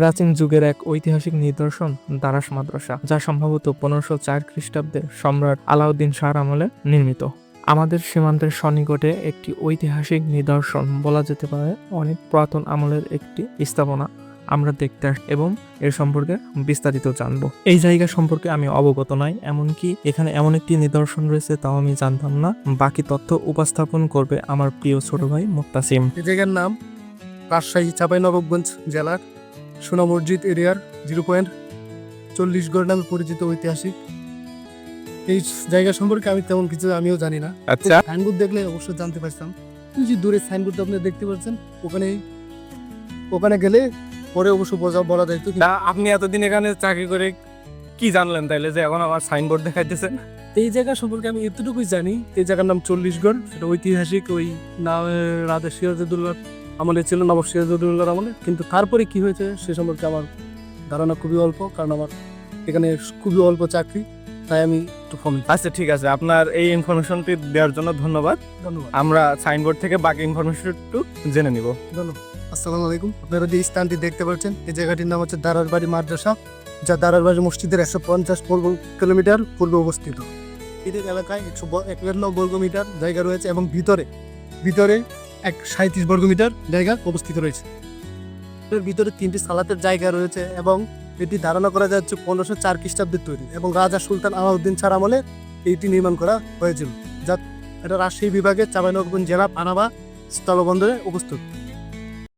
প্রাচীন যুগের এক ঐতিহাসিক নিদর্শন দারাস মাদ্রাসা, যা সম্ভবত পনেরোশো চার খ্রিস্টাব্দে সম্রাট আলাউদ্দিন শাহর আমলে নির্মিত। আমাদের সীমান্তের সন্নিকটে একটি ঐতিহাসিক নিদর্শন বলা যেতে পারে, অনেক পুরাতন আমলের একটি স্থাপনা আমরা দেখতে এবং এর সম্পর্কে বিস্তারিত জানব। এই জায়গা সম্পর্কে আমি অবগত নই, এমনকি এখানে এমন একটি নিদর্শন রয়েছে তাও আমি জানতাম না। বাকি তথ্য উপস্থাপন করবে আমার প্রিয় ছোট ভাই মুক্তাসিম। জায়গার নাম রাজশাহী চাঁপাইনবাবগঞ্জ জেলার সোনা মসজিদ এরিয়ার জিরো পয়েন্ট চল্লিশ গড় নামে পরিচিত ঐতিহাসিক। এই জায়গা সম্পর্কে আমি তেমন কিছু আমিও জানি না। আচ্ছা। সাইনবোর্ড দেখলে অবশ্যই জানতে পারতাম। এই যে দূরে সাইনবোর্ড আপনি দেখতে পাচ্ছেন ওখানে ওখানে গেলে পরে অবশ্য বোঝা বলা যায় তো না আপনি এতদিন এখানে চাকরি করে কি জানলেন তাইলে যে এখন আমার সাইনবোর্ড দেখাইতেছেন এই জায়গা সম্পর্কে আমি এতটুকুই জানি এই জায়গার নাম চল্লিশগড় সেটা ঐতিহাসিক ওই নাম রাজা সিরাজউদ্দৌলার আমলে ছিল নবাব সিরাজউদ্দৌলার আমলে। কিন্তু তারপরে কি হয়েছে সে সম্পর্কে আমার ধারণা খুবই অল্প কারণ আমার এখানে খুবই অল্প চাকরি তাই আমি একটু ফোন আচ্ছা ঠিক আছে। আপনার এই ইনফরমেশনটি দেওয়ার জন্য ধন্যবাদ। ধন্যবাদ। আমরা সাইনবোর্ড থেকে বাকি ইনফরমেশন একটু জেনে নিব। ধন্যবাদ। আসসালামু আলাইকুম। আপনারা যে স্থানটি দেখতে পাচ্ছেন এই জায়গাটির নাম হচ্ছে দারারবাড়ি মাদ্রাসা যা দারারবাড়ি মসজিদের একশো পঞ্চাশ বর্গ কিলোমিটার পূর্বে অবস্থিত। এদের এলাকায় একশো একান্ন বর্গ মিটার জায়গা রয়েছে এবং ভিতরে ভিতরে এক সাঁত্রিশ বর্গ মিটার জায়গা অবস্থিত রয়েছে। এর ভিতরে তিনটি সালাতের জায়গা রয়েছে এবং এটি ধারণা করা যাচ্ছে পনেরোশো চার খ্রিস্টাব্দের তৈরি এবং রাজা সুলতান আলাউদ্দিন ছাড় আমলে এইটি নির্মাণ করা হয়েছিল। যা এটা রাজশাহী বিভাগে চাঁপাইনবাবগঞ্জ জেলা পানাবা স্থলবন্দরে অবস্থিত।